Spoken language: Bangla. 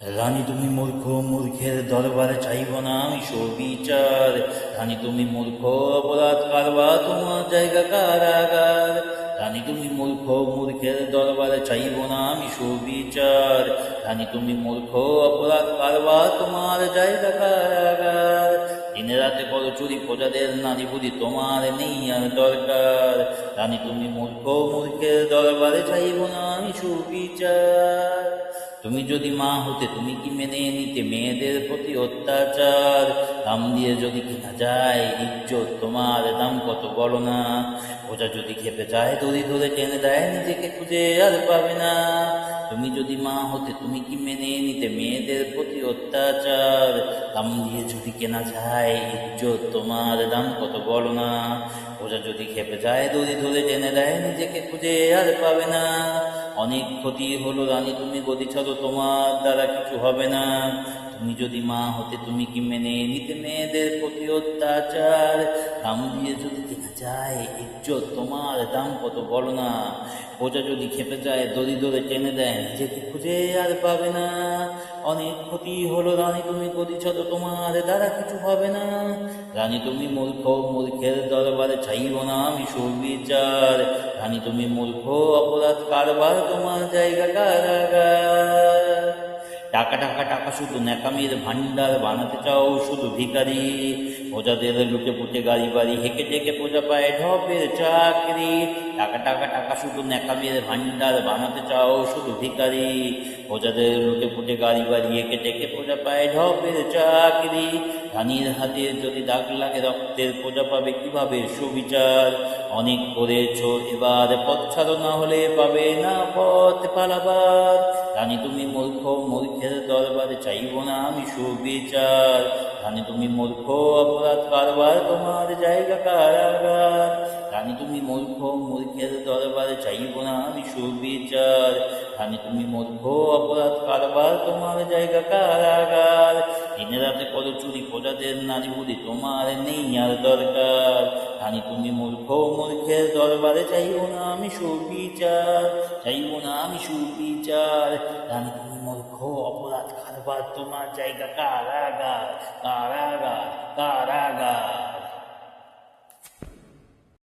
রানী তুমি মূর্খ, মূর্খের দরবারে চাইব না আমি সুবিচার। রানী তুমি মূর্খ, অপরাধ কারবা তোমার জায়গা কারাগার। রানী তুমি মূর্খ, মূর্খের দরবারে চাইব না আমি সুবিচার রানী তুমি মূর্খ, অপরাধ কারবা তোমার জায়গা কারাগার দিনে রাতে করো চুরি প্রজাদের নারী বুঝি তোমার নেই আর দরকার। রানী তুমি মূর্খ, মূর্খের দরবারে চাইব না আমি সুবিচার তুমি যদি মা হতে, তুমি কি মেনে নিতে মেয়েদের প্রতি অত্যাচার? দাম দিয়ে যদি কেনা যায়, ইজ্জত তোমার দাম কত বড় না? ওটা যদি খেপে যায় দড়ি ধরে টেনে দেয় নিজেকে খুঁজে আর পাবে না। তুমি যদি মা হতে, তুমি কি মেনে নিতে? মেয়েদের প্রতি অত্যাচার, দাম দিয়ে যদি কেনা যায়, ইজ্জত তোমার দাম কত বলো না? ওরা যদি খেপে যায়, দড়ি ধরে টেনে দেয়, নিজেকে খুঁজে আর পাবে না। অনেক ক্ষতি হলো রানী, তুমি গতি ছাড়ো তোমার দ্বারা কিছু হবে না। তুমি যদি মা হতে, তুমি কি মেনে নিতে? মেয়েদের প্রতি অত্যাচার। দাম দিয়ে যদি কেনা যায়, ইজ্জত তোমার দাম কত বড় না। প্রজা যদি খেপে যায় দড়ি দরে টেনে দেয়, নিজেকে খুঁজে আর পাবে না। অনেক ক্ষতি হলো রানী, তুমি করেছ তো তোমার দ্বারা কিছু হবে না। রানী, তুমি মূর্খ, মূর্খের দরবারে চাইব না, আমি সুবিচার। রানী, তুমি মূর্খ, অপরাধ কারবার তোমার জায়গা কারাগার। টাকা টাকা টাকা শুধু ন্যাকামির ভান্ডার বানাতে চাও, শুধু ভিখারি। প্রজাদের লুটে পুটে গাড়ি বাড়ি, হেঁকে টেকে প্রজা পায় ঢপের চাকরি। টাকা টাকা টাকা শুধু ন্যাকামির ভান্ডার বানাতে চাও, শুধু ভিখারি। প্রজাদের লুটে পুটে গাড়ি বাড়ি, হেঁকে টেকে প্রজা পায় ঢপের চাকরি। রানীর হাতে যদি দাগ লাগে রক্তের প্রজা পাবে কীভাবে সুবিচার? অনেক করেছ এবার, পথ ছাড়ো না হলে পাবে না পথ পালাবার। রানী তুমি মূর্খ, মূর্খের দরবারে চাইব না আমি সুবিচার। রানী তুমি মূর্খ, অপরাধ কারবার তোমার জায়গা কারাগার। রানী তুমি মূর্খ, মূর্খের দরবারে চাইব না আমি সুবিচার। রানী তুমি মূর্খ, অপরাধ কারবার তোমার জায়গা কারাগার। দিনে রাতে করো চুরি, প্রজাদের নারী বুড়ি তোমার নেই আর দরকার। রানী তুমি মূর্খ, মূর্খের দরবারে চাইব না আমি সুবিচার। চাইব না আমি সুবিচার। রানী মূর্খ অপরাধ খারবার তোমার জায়গা কারাগার কারাগার।